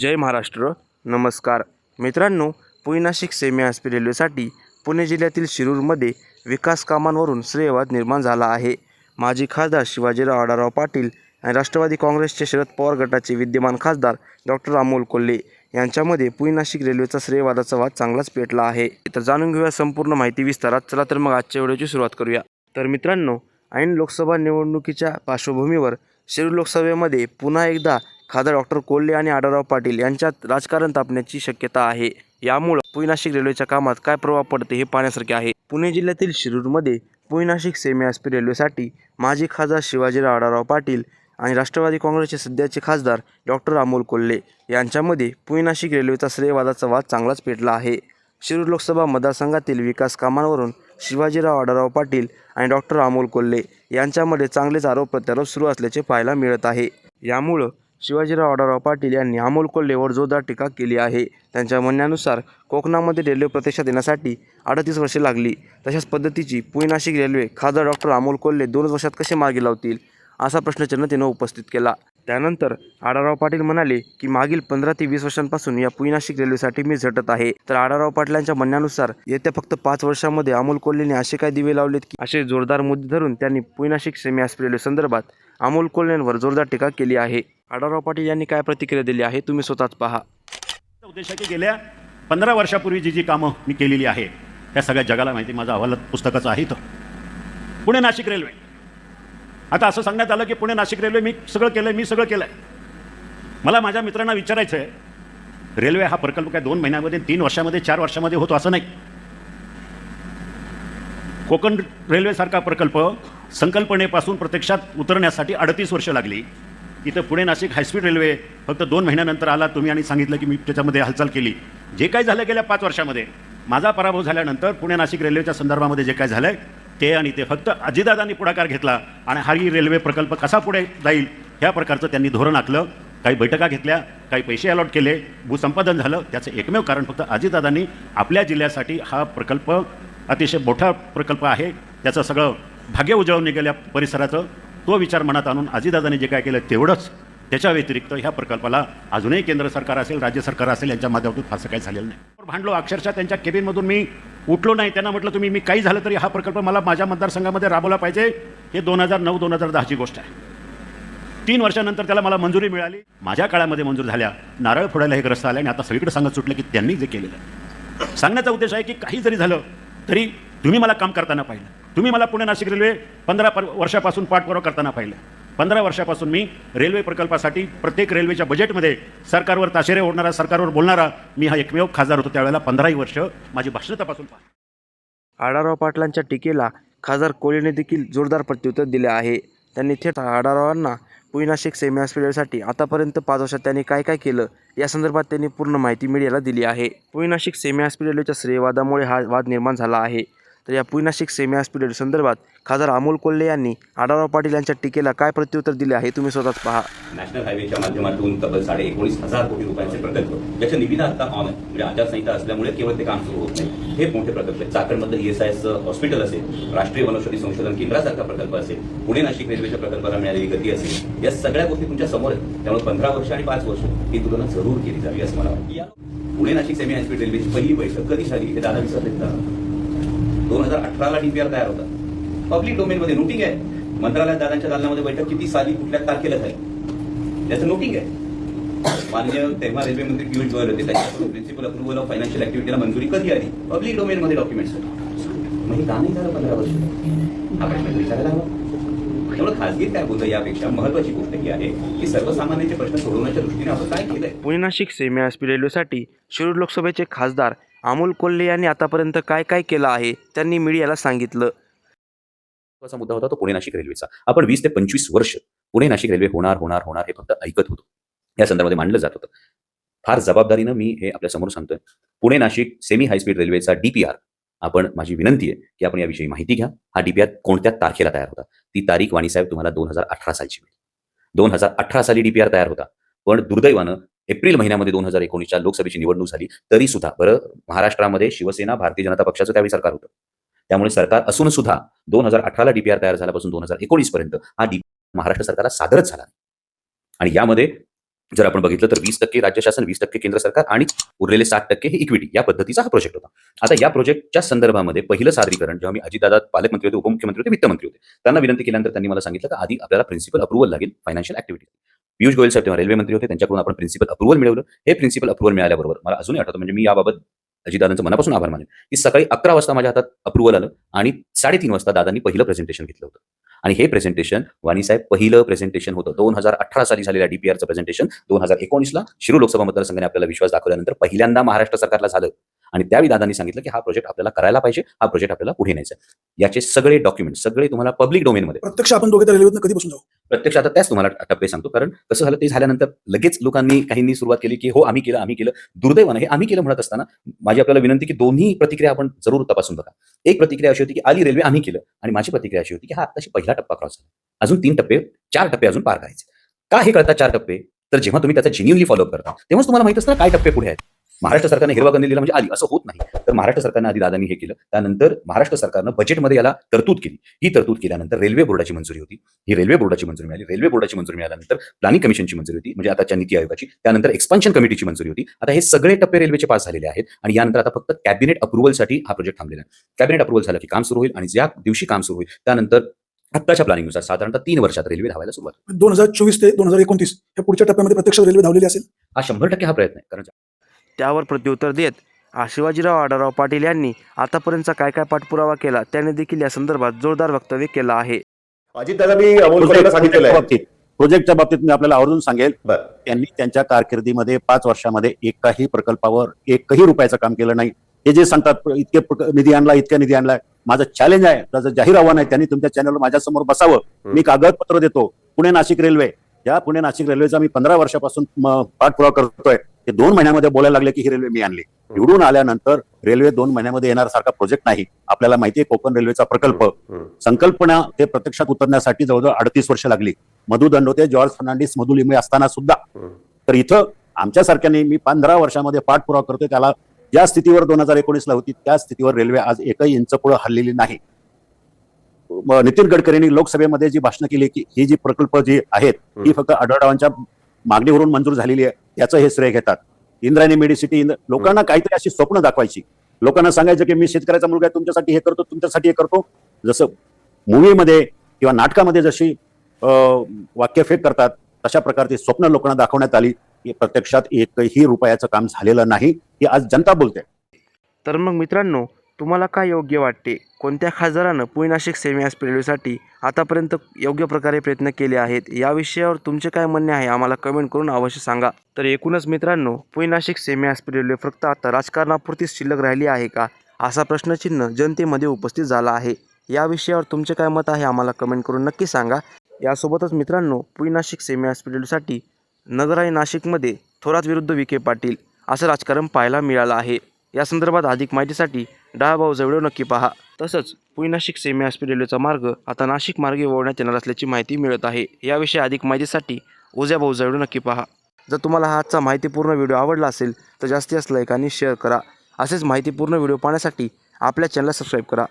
जय महाराष्ट्र. नमस्कार. मित्रांनो पुणे नाशिक सेमी आसपी रेल्वेसाठी पुणे जिल्ह्यातील शिरूरमध्ये विकास कामांवरून श्रेयवाद निर्माण झाला आहे. माजी खासदार शिवाजीराव आढाराव पाटील आणि राष्ट्रवादी काँग्रेसचे शरद पवार गटाचे विद्यमान खासदार डॉक्टर अमोल कोल्हे यांच्यामध्ये पुणे नाशिक रेल्वेचा श्रेयवादाचा वाद चांगलाच पेटला आहे. तर जाणून घेऊया संपूर्ण माहिती विस्तारात. चला तर मग आजच्या व्हिडिओची सुरुवात करूया. तर मित्रांनो ऐन लोकसभा निवडणुकीच्या पार्श्वभूमीवर शिरूर लोकसभेमध्ये पुन्हा एकदा खासदार डॉक्टर कोल्हे आणि आडाराव पाटील यांच्यात राजकारण तापण्याची शक्यता आहे. यामुळं पुणे नाशिक रेल्वेच्या कामात काय प्रभाव पडते हे पाहण्यासारखे आहे. पुणे जिल्ह्यातील शिरूरमध्ये पुणे नाशिक सेमी आसपी रेल्वेसाठी माजी खासदार शिवाजीराव आडाराव पाटील आणि राष्ट्रवादी काँग्रेसचे सध्याचे खासदार डॉक्टर अमोल कोल्हे यांच्यामध्ये पुणे नाशिक रेल्वेचा श्रेयवादाचा वाद चांगलाच पेटला आहे. शिरूर लोकसभा मतदारसंघातील विकास कामांवरून शिवाजीराव आडाराव पाटील आणि डॉक्टर अमोल कोल्हे यांच्यामध्ये चांगलेच आरोप प्रत्यारोप सुरू असल्याचे पाहायला मिळत आहे. यामुळं शिवाजीराव आडाराव पाटील यांनी अमोल कोल्हेवर जोरदार टीका केली आहे. त्यांच्या म्हणण्यानुसार कोकणामध्ये रेल्वे प्रतीक्षात येण्यासाठी अडतीस वर्षे लागली. तशाच पद्धतीची पुणे नाशिक रेल्वे खासदार डॉक्टर अमोल कोल्हे दोनच वर्षात कसे मागे लावतील असा प्रश्नचिन्ह तिनं उपस्थित केला. त्यानंतर आढाराव पाटील म्हणाले की मागील पंधरा ते वीस वर्षांपासून या पुणे नाशिक रेल्वेसाठी मी झटत आहे. तर आढाराव पाटलांच्या म्हणण्यानुसार येत्या फक्त पाच वर्षामध्ये अमोल कोल्हेने असे काय दिवे लावलेत की असे जोरदार मुद्दे धरून त्यांनी पुणे नाशिक सेमी आसपी रेल्वे संदर्भात अमोल कोल्हेंवर जोरदार टीका केली आहे. आढावराव पाटील यांनी काय प्रतिक्रिया दिली आहे तुम्ही स्वतःच पहा. उद्देश की गेल्या पंधरा वर्षापूर्वी जी जी कामं मी केलेली आहे त्या सगळ्या जगाला माहिती माझं अहवालात पुस्तकाचं आहे तर पुणे नाशिक रेल्वे. आता असं सांगण्यात आलं की पुणे नाशिक रेल्वे मी सगळं केलं मी सगळं केलं आहे मला माझ्या मित्रांना विचारायचं आहे रेल्वे हा प्रकल्प काय दोन महिन्यामध्ये तीन वर्षामध्ये चार वर्षामध्ये होतो असं नाही. कोकण रेल्वेसारखा प्रकल्प संकल्पनेपासून प्रत्यक्षात उतरण्यासाठी अडतीस वर्ष लागली. इथं पुणे नाशिक हायस्पीड रेल्वे फक्त दोन महिन्यानंतर आला तुम्ही आणि सांगितलं की मी त्याच्यामध्ये हालचाल केली. जे काही झालं गेल्या पाच वर्षामध्ये माझा पराभव झाल्यानंतर पुणे नाशिक रेल्वेच्या संदर्भामध्ये जे काय झालं ते आणि ते फक्त अजितदादांनी पुढाकार घेतला आणि हाही रेल्वे प्रकल्प कसा पुढे जाईल ह्या प्रकारचं त्यांनी धोरण आखलं. काही बैठका घेतल्या काही पैसे अलॉट केले भूसंपादन झालं त्याचं एकमेव कारण फक्त अजितदादांनी आपल्या जिल्ह्यासाठी हा प्रकल्प अतिशय मोठा प्रकल्प आहे. त्याचं सगळं भाग्य उजळून गेल्या परिसराचं तो विचार मनात आणून आजीदादांनी जे काय केलं तेवढंच त्याच्या व्यतिरिक्त ह्या प्रकल्पाला अजूनही केंद्र सरकार असेल राज्य सरकार असेल यांच्या माध्यमातून फारसं काही झालेलं नाही. भांडलो अक्षरशः त्यांच्या केबिनमधून मी उठलो नाही. त्यांना म्हटलं तुम्ही मी काही झालं तरी हा प्रकल्प मला माझ्या मतदारसंघामध्ये राबवला पाहिजे. हे दोन हजार नऊ दोन हजार दहाची गोष्ट आहे. तीन वर्षानंतर त्याला मला मंजुरी मिळाली. माझ्या काळामध्ये मंजूर झाल्या. नारळ फोडायला हे ग्रस्त आले आणि आता सगळीकडे सांगत सुटलं की त्यांनी जे केलेलं सांगण्याचा उद्देश आहे की काही जरी झालं तरी तुम्ही मला काम करताना पाहिलं. तुम्ही मला पुणे नाशिक रेल्वे पंधरा पर वर्षापासून पाठपुरावा करताना पाहिलं. पंधरा वर्षापासून मी रेल्वे प्रकल्पासाठी प्रत्येक रेल्वेच्या बजेटमध्ये सरकारवर ताशेरे ओढणारा सरकारवर बोलणारा मी हा एकमेव खासदार होतो त्यावेळेला पंधराही वर्ष माझी भाषण तपासून पहा. आडाराव पाटलांच्या टीकेला खासदार कोळीने देखील जोरदार प्रत्युत्तर दिले आहे. त्यांनी थेट आडारावांना पुणे नाशिक सेमी हॉस्पिटलसाठी आतापर्यंत पाच वर्षात त्यांनी काय काय केलं या संदर्भात त्यांनी पूर्ण माहिती मीडियाला दिली आहे. पुणे नाशिक सेमी हॉस्पिटलच्या श्रेयवादामुळे हा वाद निर्माण झाला आहे. तर या पुणे नाशिक सेमी हॉस्पिटल संदर्भात खासदार अमोल कोल्हे यांनी आडाराव पाटील यांच्या टीकेला काय प्रत्युत्तर दिले आहे तुम्ही स्वतःच पहा. नॅशनल हायवेच्या माध्यमातून तब्बल साडे एकोणीस हजार कोटी रुपयांचे प्रकल्प ज्याच्या निविदा आता ऑन आहे म्हणजे आचारसंहिता असल्यामुळे केवळ ते काम सुरू होत नाही. हे मोठे प्रकल्प आहेत. चाकणमधलं ईएसआयएस हॉस्पिटल असेल राष्ट्रीय वनौषधी संशोधन केंद्रासारखा प्रकल्प असेल पुणे नाशिक रेल्वेच्या प्रकल्पाला मिळालेली गती असेल या सगळ्या गोष्टी तुमच्यासमोर आहेत. त्यामुळे पंधरा वर्ष आणि पाच वर्ष ही तुलना जरूर केली जावी असं मला वाटतं. पुणे नाशिक सेमी हॉस्पिटल रेल्वेची पहिली बैठक कधी झाली हे दादा विसरलेत का? दोन हजार अठराला डीपीआर तयार होता. पब्लिक डोमेन मध्ये नोटिंग आहे. मंत्रालयात दादांच्या दालनामध्ये बैठक किती साली कुठल्या तारखेला झाली? त्याचं नोटिंग आहे. माननीय तेव्हा रेल्वे मंत्री पियुष गोयल होते. त्याच्याकडून प्रिन्सिपल अप्रुव्हल ऑफ फायनान्शियल ऍक्टिव्हिटीला मंजुरी कधी आली? पब्लिक डोमेन मध्ये डॉक्युमेंट्स मग हे का नाही झालं पंधरा वर्ष? आपण विचारायला हवं. त्यामुळे खासगीत काय बोलतं यापेक्षा महत्वाची गोष्ट ही आहे की सर्वसामान्यांचे प्रश्न सोडवण्याच्या दृष्टीने आपण काय केलंय? पुणे नाशिक सेमी हॉस्पी रेल्वेसाठी शिरूर लोकसभेचे खासदार अमोल कोल्हे यांनी आतापर्यंत काय काय केलं आहे त्यांनी मीडियाला सांगितलं. महत्त्वाचा मुद्दा होता तो पुणे नाशिक रेल्वेचा. आपण वीस ते पंचवीस वर्ष पुणे नाशिक रेल्वे होणार होणार होणार हे फक्त ऐकत होतो. या संदर्भामध्ये मांडलं जात होतं. फार जबाबदारीनं मी हे आपल्यासमोर सांगतोय. Pune Nashik semi high speed रेल्वेचा डीपीआर आपण माझी विनंती आहे की आपण याविषयी माहिती घ्या. हा डीपीआर कोणत्या तारखेला तयार होता? ती तारीख वाणीसाहेब तुम्हाला दोन हजार अठरा सालची मिळेल. दोन हजार अठरा साली डीपीआर तयार होता. पण दुर्दैवानं एप्रिल महिन्यामध्ये दोन हजार एकोणीसच्या लोकसभेची निवडणूक झाली तरी सुद्धा बरं महाराष्ट्रामध्ये शिवसेना भारतीय जनता पक्षाचं त्यावेळी सरकार होतं. त्यामुळे सरकार असून सुद्धा दोन हजार अठराला डीपीआर तयार झाल्यापासून दोन हजार एकोणीस पर्यंत हा डीपीआर महाराष्ट्र सरकारला सादरच झाला आणि यामध्ये जर आपण बघितलं तर वीस टक्के राज्य शासन वीस टक्के केंद्र सरकार आणि उरलेले सात टक्के हे इक्विटी या पद्धतीचा हा प्रोजेक्ट होता. आता या प्रोजेक्टच्या संदर्भामध्ये पहिलं सादरीकरण जेव्हा मी अजितदादा पालकमंत्री होते उपमुख्यमंत्री होते वित्तमंत्री होते त्यांना विनंती केल्यानंतर त्यांनी मला सांगितलं की आधी आपल्याला प्रिन्सिपल अप्रुव्हल लागेल फायनान्शियल ऍक्टिव्हिटी पियुष गोयल साहेब तेव्हा रेल्वे मंत्री होते. त्यांच्याकडून आपण प्रिन्सिपल अप्रुव्हल मिळवलं. हे प्रिन्सिपल अप्रुव्हल मिळाल्याबरोबर मला अजूनही आठवतं म्हणजे मी याबाबत अजितदादांचं मनापासून आभार मानेन की सकाळी अकरा वाजता माझ्या हातात अप्रुव्हल आलं आणि साडेतीन वाजता दादांनी पहिलं प्रेझेंटेशन घेतलं होतं. आणि हे प्रेझेंटेशन वाणी साहेब पहिलं प्रेझेंटेशन होतं. दोन हजार अठरा साली झालेल्या डीपीआरचं प्रेझेंटेशन दोन हजार एकोणीसला शिरू लोकसभा मतदारसंघाने आपल्याला विश्वास दाखवल्यानंतर पहिल्यांदा महाराष्ट्र सरकारला झालं. आणि त्यावेळी दादांनी सांगितलं की हा प्रोजेक्ट आपल्याला करायला पाहिजे हा प्रोजेक्ट आपल्याला पुढे न्यायचा याचे सगळे डॉक्युमेंट सगळे तुम्हाला पब्लिक डोमेनमध्ये प्रत्यक्ष आपण दोघे रेल्वेतनं कधीपासून जाऊ? प्रत्यक्ष आता त्याच तुम्हाला टप्पे सांगतो. कारण कसं झालं ते झाल्यानंतर लगेच लोकांनी काहींनी सुरुवात केली की हो आम्ही केलं आम्ही केलं. दुर्दैवानं हे आम्ही केलं म्हणत असताना माझी आपल्याला विनंती की दोन्ही प्रतिक्रिया आपण जरूर तपासून बघा. एक प्रतिक्रिया अशी होती की आली रेल्वे आम्ही केलं. आणि माझी प्रतिक्रिया अशी होती की हा आत्ताशी पहिला टप्पा क्रॉस झाला. अजून तीन टप्पे चार टप्पे अजून पार करायचे. का हे कळतात चार टप्पे? तर जेव्हा तुम्ही त्याचा जेन्युनली फॉलोअप करता तेव्हाच तुम्हाला माहीत असतं काय टप्पे पुढे आहेत. महाराष्ट्र सरकारने हिरवा कंदील दिला म्हणजे आली असं होत नाही. तर महाराष्ट्र सरकारनं आधी दादांनी हे केलं. त्यानंतर महाराष्ट्र सरकारनं बजेटमध्ये याला तरतूद केली. ही तरतूद केल्यानंतर रेल्वे बोर्डाची मंजुरी होती. ही रेल्वे बोर्डाची मंजुरी मिळाली. रेल्वे बोर्डाची मंजुरी मिळाल्यानंतर प्लॅनिंग कमिशनची मंजुरी होती. म्हणजे आताच्या नीती आयोगाची. त्यानंतर एक्सपान्शन कमिटीची मंजुरी होती. आता हे सगळे टप्पे रेल्वेचे पास झालेले आहेत. आणि यानंतर आता फक्त कॅबिनेट अप्रुव्हलसाठी हा प्रोजेक्ट थांबलेला आहे. कॅबिनेट अप्रुव्हल झालं की काम सुरू होईल. आणि ज्या दिवशी काम सुरू होईल त्यानंतर आत्ताच्या प्लॅनिंगनुसार साधारणतः तीन वर्षात रेल्वे धावायला सुरुवात. दोन हजार चोवीस ते दोन हजार एकोणतीस या पुढच्या टप्प्यामध्ये प्रत्यक्ष रेल्वे धावलेली असेल? हा शंभर टक्के हा प्रयत्न आहे. कारण त्यावर प्रत्युत्तर देत शिवाजीराव आढळराव पाटील यांनी आतापर्यंतचा काय काय पाठपुरावा केला त्याने देखील या संदर्भात जोरदार वक्तव्य केलं आहे. प्रोजेक्टच्या आहे. बाबतीत प्रोजेक्टच्या बाबतीत मी आपल्याला आवर्जून सांगेल. त्यांनी त्यांच्या कारकिर्दीमध्ये पाच वर्षामध्ये एकाही प्रकल्पावर एकही रुपयाचं काम केलं नाही. हे जे सांगतात इतके निधी आणला इतक्या निधी आणलाय माझं चॅलेंज आहे. त्याचं जाहीर आव्हान आहे त्यांनी तुमच्या चॅनलवर माझ्यासमोर बसावं. मी कागदपत्र देतो. पुणे नाशिक रेल्वे. या पुणे नाशिक रेल्वेचा मी पंधरा वर्षापासून पाठपुरावा करतोय. ते दोन महिन्यामध्ये बोलायला लागले की ही रेल्वे मी आणली. निवडून आल्यानंतर रेल्वे दोन महिन्यामध्ये येणार सारखा प्रोजेक्ट नाही. आपल्याला माहिती आहे कोकण रेल्वेचा प्रकल्प. संकल्पना ते प्रत्यक्षात उतरण्यासाठी जवळजवळ अडतीस वर्ष लागली. मधु दंडोते जॉर्ज फर्नांडिस मधु लिंबे असताना सुद्धा. तर इथं आमच्यासारख्याने मी पंधरा वर्षामध्ये पाठपुरावा करतोय. त्याला ज्या स्थितीवर दोन हजार एकोणीसला होती त्या स्थितीवर रेल्वे आज एकही इंच पुढे हल्लेली नाही. नितीन गडकरींनी लोकसभेमध्ये जी भाषणं केली की ही जी प्रकल्प जी आहेत ही फक्त आढळरावांच्या मागणीवरून मंजूर झालेली आहे. याचं हे श्रेय घेतात. इंद्रायणी मेडिसिटी इंद्र लोकांना काहीतरी अशी स्वप्न दाखवायची. लोकांना सांगायचं की मी शेतकऱ्याचा मुलगा आहे तुमच्यासाठी हे करतो तुमच्यासाठी हे करतो. जसं मूवीमध्ये किंवा नाटकामध्ये जशी वाक्यफेक करतात तशा प्रकारची स्वप्न लोकांना दाखवण्यात आली. की प्रत्यक्षात एकही रुपयाचं काम झालेलं नाही. हे आज जनता बोलते. तर मग मित्रांनो तुम्हाला काय योग्य वाटते? कोणत्या खासदारानं पुणे नाशिक सेमी हॉस्पिटल रेल्वेसाठी आतापर्यंत योग्य प्रकारे प्रयत्न केले आहेत? या विषयावर तुमचे काय म्हणणे आहे? आम्हाला कमेंट करून अवश्य सांगा. तर एकूणच मित्रांनो Pune Nashik semi hospital railway फक्त आता राजकारणापुरतीच शिल्लक राहिली आहे का? असा प्रश्नचिन्ह जनतेमध्ये उपस्थित झाला आहे. या विषयावर तुमचे काय मत आहे? आम्हाला कमेंट करून नक्की सांगा. यासोबतच मित्रांनो पुणे नाशिक सेमी हॉस्पिटलसाठी नगर आणि नाशिकमध्ये थोरात विरुद्ध विखे पाटील असं राजकारण पाहायला मिळालं आहे. या संदर्भात अधिक माहितीसाठी डाळ भाऊ व्हिडिओ नक्की पहा. तसंच पुणे नाशिक सेमी हॉस्पिटल रेल्वेचा मार्ग आता नाशिक मार्गे वळवण्यात येणार असल्याची माहिती मिळत आहे. याविषयी अधिक माहितीसाठी ओझ्या भाऊ व्हिडिओ नक्की पहा. जर तुम्हाला हा आजचा माहितीपूर्ण व्हिडिओ आवडला असेल तर जास्तीत जास्त लाईक आणि शेअर करा. असेच माहितीपूर्ण व्हिडिओ पाहण्यासाठी आपल्या चॅनलला सबस्क्राईब करा.